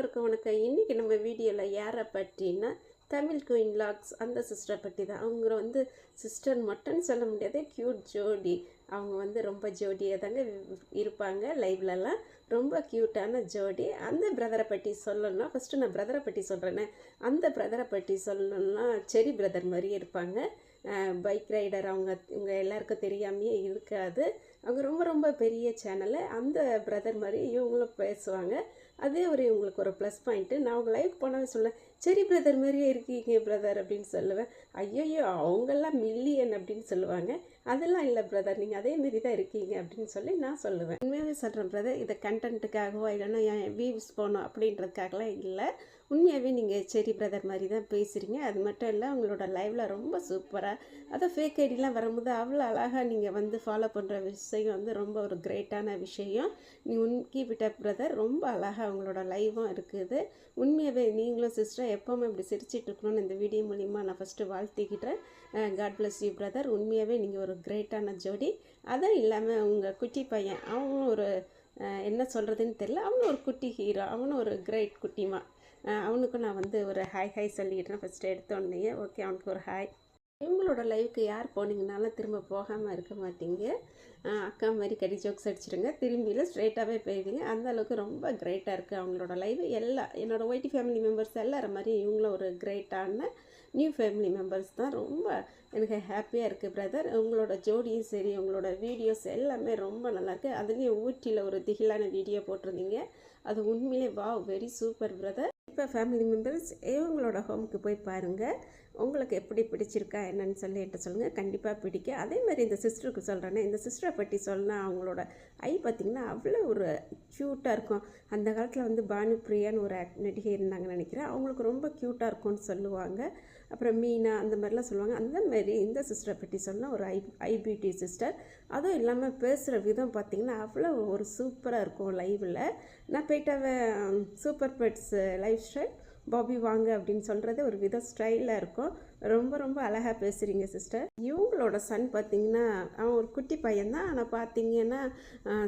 அனைவருக்கும் வணக்கம். இன்றைக்கி நம்ம வீடியோவில் யாரை பற்றினா தமிழ் குயின் லாக்ஸ் அந்த சிஸ்டரை பற்றி தான் அவங்க வந்து சிஸ்டர் மட்டும்னு சொல்ல முடியாது க்யூட் ஜோடி. அவங்க வந்து ரொம்ப ஜோடியாக தாங்க இருப்பாங்க லைவ்லலாம் ரொம்ப க்யூட்டான ஜோடி. அந்த பிரதரை பற்றி சொல்லணும்னா ஃபஸ்ட்டு நான் பிரதரை பற்றி சொல்கிறேனே அந்த பிரதரை பற்றி சொல்லணும்னா செரி பிரதர் மாதிரி இருப்பாங்க. பைக் ரைடர் அவங்க இவங்க எல்லாருக்கும் தெரியாமையே இருக்காது. அவங்க ரொம்ப ரொம்ப பெரிய சேனலு அந்த பிரதர் மாதிரி இவங்களும் பேசுவாங்க. அதே ஒரு இவங்களுக்கு ஒரு ப்ளஸ் பாயிண்ட்டு நான் அவங்க லைவ் போனவே சொல்லுவேன் சரி பிரதர் மாதிரியே இருக்கீங்க பிரதர் அப்படின்னு சொல்லுவேன். ஐயோ அவங்கெல்லாம் மில்லியன் அப்படின்னு சொல்லுவாங்க. அதெல்லாம் இல்லை பிரதர் நீங்கள் அதே மாதிரி தான் இருக்கீங்க அப்படின்னு சொல்லி நான் சொல்லுவேன். உண்மையாகவே சொல்கிறேன் பிரதர் இதை கண்டென்ட்டுக்காகவோ இல்லைன்னா என் வியூஸ் போகணும் அப்படின்றதுக்காகலாம் இல்லை. உண்மையாகவே நீங்கள் செரி பிரதர் மாதிரி தான் பேசுகிறீங்க அது மட்டும் இல்லை உங்களோட லைவில் ரொம்ப சூப்பராக அதுவும் ஃபேக் ஐடிலாம் வரும்போது அவ்வளோ அழகாக நீங்கள் வந்து ஃபாலோ பண்ணுற விஷயம் வந்து ரொம்ப ஒரு கிரேட்டான விஷயம். நீ உன் கீப் பிரதர் ரொம்ப அழகாக உங்களோட லைவும் இருக்குது. உண்மையாகவே நீங்களும் சிஸ்டர் எப்போவுமே இப்படி சிரிச்சிட்டு இருக்கணும்னு இந்த வீடியோ மூலிமா நான் ஃபஸ்ட்டு வாழ்த்திக்கிட்டேன். காட் பிளஸ் யூ பிரதர் உண்மையாகவே நீங்கள் ஒரு கிரேட்டான ஜோடி. அதுவும் இல்லாமல் உங்கள் குட்டி பையன் அவனும் ஒரு என்ன சொல்கிறதுன்னு தெரில அவனும் ஒரு குட்டி ஹீரோ அவனும் ஒரு கிரேட் குட்டிமா. அவனுக்கும் நான் வந்து ஒரு ஹாய் ஹாய் சொல்லிக்கிட்டேன். ஃபஸ்ட்டு எடுத்தோடனே ஓகே அவனுக்கு ஒரு ஹாய் இவங்களோட லைஃப்க்கு யார் போனீங்கனாலும் திரும்ப போகாமல் இருக்க மாட்டீங்க. அக்கா மாதிரி கடி ஜோக்ஸ் அடிச்சிடுங்க திரும்பியில் ஸ்ட்ரைட்டாகவே போயிடுங்க அந்த அளவுக்கு ரொம்ப கிரேட்டாக இருக்குது அவங்களோட லைஃப் எல்லா என்னோடய ஒயிட்டி ஃபேமிலி மெம்பர்ஸ் எல்லாரும் மாதிரி இவங்களும் ஒரு கிரேட்டான நியூ ஃபேமிலி மெம்பர்ஸ் தான். ரொம்ப எனக்கு ஹாப்பியாக இருக்குது பிரதர் உங்களோட ஜோடியும் சரி உங்களோட வீடியோஸ் எல்லாமே ரொம்ப நல்லாயிருக்கு அதுலேயும் ஊட்டியில் ஒரு திகிலான வீடியோ போட்டிருந்தீங்க. அது உண்மையிலே வா வெரி சூப்பர் பிரதர் இப்போ ஃபேமிலி மெம்பர்ஸ் இவங்களோட ஹோமுக்கு போய் பாருங்கள் உங்களுக்கு எப்படி பிடிச்சிருக்கா என்னன்னு சொல்லி என்கிட்ட சொல்லுங்கள் கண்டிப்பாக பிடிக்க. அதே மாதிரி இந்த சிஸ்டருக்கு சொல்கிறேன்னா இந்த சிஸ்டரை பற்றி சொன்னால் அவங்களோட ஐ பார்த்திங்கன்னா அவ்வளோ ஒரு க்யூட்டாக இருக்கும். அந்த காலத்தில் வந்து பானு பிரியான்னு ஒரு நடிகை இருந்தாங்கன்னு நினைக்கிறேன். அவங்களுக்கு ரொம்ப க்யூட்டாக இருக்கும்னு சொல்லுவாங்க. அப்புறம் மீனா அந்த மாதிரிலாம் சொல்லுவாங்க. அந்த மாதிரி இந்த சிஸ்டரை பற்றி சொன்னால் ஒரு ஐ ஐபிடி சிஸ்டர் அதுவும் இல்லாமல் பேசுகிற விதம் பார்த்திங்கன்னா அவ்வளோ ஒரு சூப்பராக இருக்கும் லைவில் நான் போயிட்டாவே super pets life style Bobby வாங்க அப்படின்னு சொல்கிறது ஒரு வித ஸ்டைலாக இருக்கும். ரொம்ப ரொம்ப அழகாக பேசுகிறீங்க சிஸ்டர் இவங்களோட சன் பார்த்தீங்கன்னா அவன் ஒரு குட்டி பையன் தான் ஆனால் பார்த்தீங்கன்னா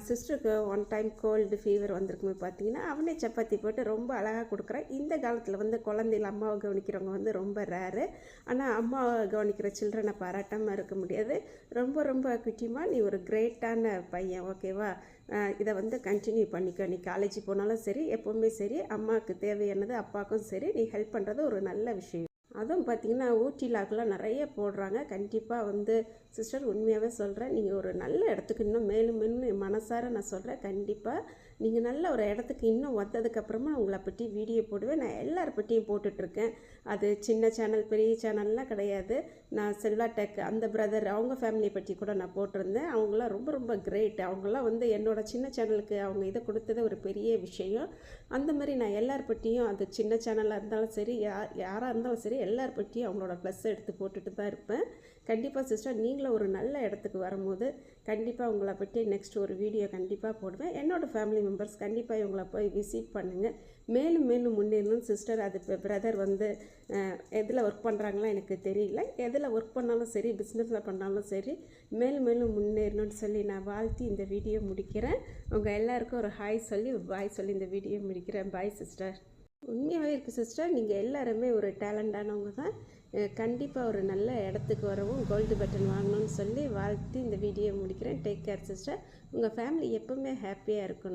சிஸ்டருக்கு ஒன் டைம் கோல்டு ஃபீவர் வந்திருக்குமே பார்த்தீங்கன்னா அவனே சப்பாத்தி போட்டு ரொம்ப அழகாக கொடுக்குறான். இந்த காலத்தில் வந்து குழந்தைகள் அம்மாவை கவனிக்கிறவங்க வந்து ரொம்ப ரேரு ஆனால் அம்மாவை கவனிக்கிற சில்ட்ரனை பாராட்டாமல் இருக்க முடியாது. ரொம்ப ரொம்ப குட்டிமா நீ ஒரு கிரேட்டான பையன் ஓகேவா இதை வந்து கண்டினியூ பண்ணிக்க. நீ காலேஜ் போனாலும் சரி எப்போவுமே சரி. அம்மாவுக்கு தேவையானது அப்பாவுக்கும் சரி. நீ ஹெல்ப் பண்ணுறது ஒரு நல்ல விஷயம். அதுவும் பார்த்திங்கன்னா ஊட்டி லாக்கெலாம் நிறைய போடுறாங்க. கண்டிப்பாக வந்து சிஸ்டர் உண்மையாகவே சொல்கிறேன் நீங்கள் ஒரு நல்ல இடத்துக்கு இன்னும் மேலும் மேலும் மனசார நான் சொல்கிறேன் கண்டிப்பாக நீங்கள் நல்ல ஒரு இடத்துக்கு இன்னும் வந்ததுக்கப்புறமா உங்களை பற்றி வீடியோ போடுவேன். நான் எல்லார் பற்றியும் போட்டுட்ருக்கேன். அது சின்ன சேனல் பெரிய சேனல்லாம் கிடையாது. நான் செல்வா டெக் அந்த பிரதர் அவங்க ஃபேமிலியை பற்றி கூட நான் போட்டிருந்தேன். அவங்களாம் ரொம்ப ரொம்ப கிரேட் அவங்களாம் வந்து என்னோடய சின்ன சேனலுக்கு அவங்க இதை கொடுத்தது ஒரு பெரிய விஷயம். அந்த மாதிரி நான் எல்லார் பற்றியும் அது சின்ன சேனலாக இருந்தாலும் சரி யார் யாராக இருந்தாலும் சரி எல்லார் பற்றியும் அவங்களோட ப்ளஸ் எடுத்து போட்டுட்டு தான் இருப்பேன். கண்டிப்பாக சிஸ்டர் நீங்களும் ஒரு நல்ல இடத்துக்கு வரும்போது கண்டிப்பாக உங்களை பற்றி நெக்ஸ்ட் ஒரு வீடியோ கண்டிப்பாக போடுவேன். என்னோடய ஃபேமிலி மெம்பர்ஸ் கண்டிப்பாக இவங்களை போய் விசிட் பண்ணுங்கள் மேலும் மேலும் முன்னேறணும் சிஸ்டர் அது இப்போ பிரதர் வந்து எதில் ஒர்க் பண்ணுறாங்களா எனக்கு தெரியல. எதில் ஒர்க் பண்ணாலும் சரி பிஸ்னஸில் பண்ணாலும் சரி மேலும் மேலும் முன்னேறணும்னு சொல்லி நான் வாழ்த்தி இந்த வீடியோ முடிக்கிறேன். உங்கள் எல்லாருக்கும் ஒரு ஹாய் சொல்லி பாய் சொல்லி இந்த வீடியோ முடிக்கிறேன். பாய் சிஸ்டர் உண்மையாகவே இருக்குது சிஸ்டர் நீங்கள் எல்லாருமே ஒரு டேலண்டானவங்க தான். கண்டிப்பாக ஒரு நல்ல இடத்துக்கு வரவும் கோல்டு பட்டன் வாங்கணும்னு சொல்லி வாழ்த்து இந்த வீடியோ முடிக்கிறேன். டேக் கேர் சிஸ்டர் உங்கள் ஃபேமிலி எப்போவுமே ஹாப்பியாக இருக்கணும்.